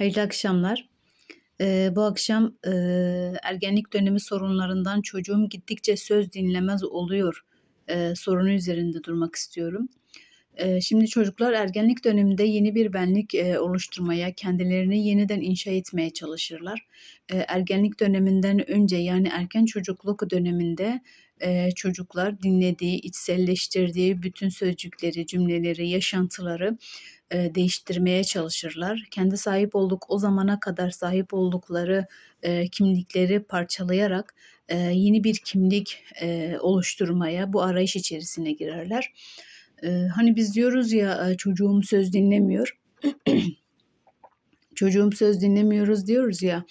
Hayırlı akşamlar. Eee, bu akşam, eee, ergenlik dönemi sorunlarından çocuğum gittikçe söz dinlemez oluyor, eee, sorunu üzerinde durmak istiyorum. Eee, şimdi çocuklar ergenlik döneminde yeni bir benlik, eee, oluşturmaya, kendilerini yeniden inşa etmeye çalışırlar. Eee, ergenlik döneminden önce yani erken çocukluk döneminde, eee, çocuklar dinlediği, içselleştirdiği bütün sözcükleri, cümleleri, yaşantıları, eee, değiştirmeye çalışırlar. Kendi sahip olduk o zamana kadar sahip oldukları, eee, kimlikleri parçalayarak, eee, yeni bir kimlik, eee, oluşturmaya, bu arayış içerisine girerler. Eee, hani biz diyoruz ya, çocuğum söz dinlemiyor. Çocuğum söz dinlemiyoruz diyoruz ya,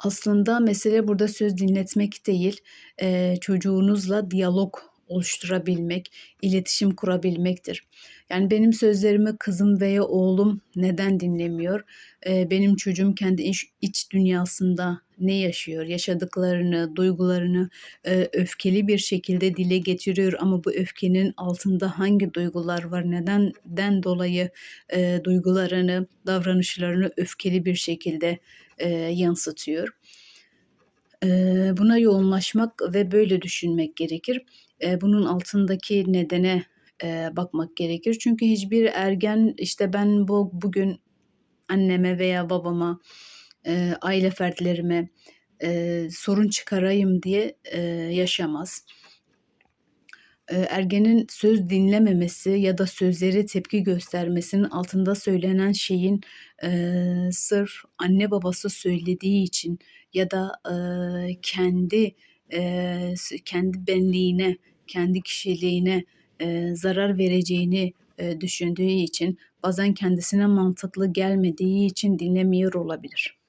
aslında mesele burada söz dinletmek değil, eee, çocuğunuzla diyalog oluşturabilmek, iletişim kurabilmektir. Yani benim sözlerimi kızım veya oğlum neden dinlemiyor? Eee, benim çocuğum kendi iç dünyasında ne yaşıyor? Yaşadıklarını, duygularını, eee, öfkeli bir şekilde dile getiriyor ama bu öfkenin altında hangi duygular var? Nedenden dolayı, eee, duygularını, davranışlarını öfkeli bir şekilde, eee, yansıtıyor? Buna yoğunlaşmak ve böyle düşünmek gerekir. Bunun altındaki nedene, bakmak gerekir. Çünkü hiçbir ergen, işte, ben bu bugün anneme veya babama, aile fertlerime, sorun çıkarayım diye, yaşamaz. Eee, ergenin söz dinlememesi ya da sözlere tepki göstermesinin altında söylenen şeyin, eee, sırf anne babası söylediği için ya da, eee, kendi, s kendi benliğine, kendi kişiliğine, eee, zarar vereceğini, eee, düşündüğü için, bazen kendisine mantıklı gelmediği için dinlemiyor olabilir.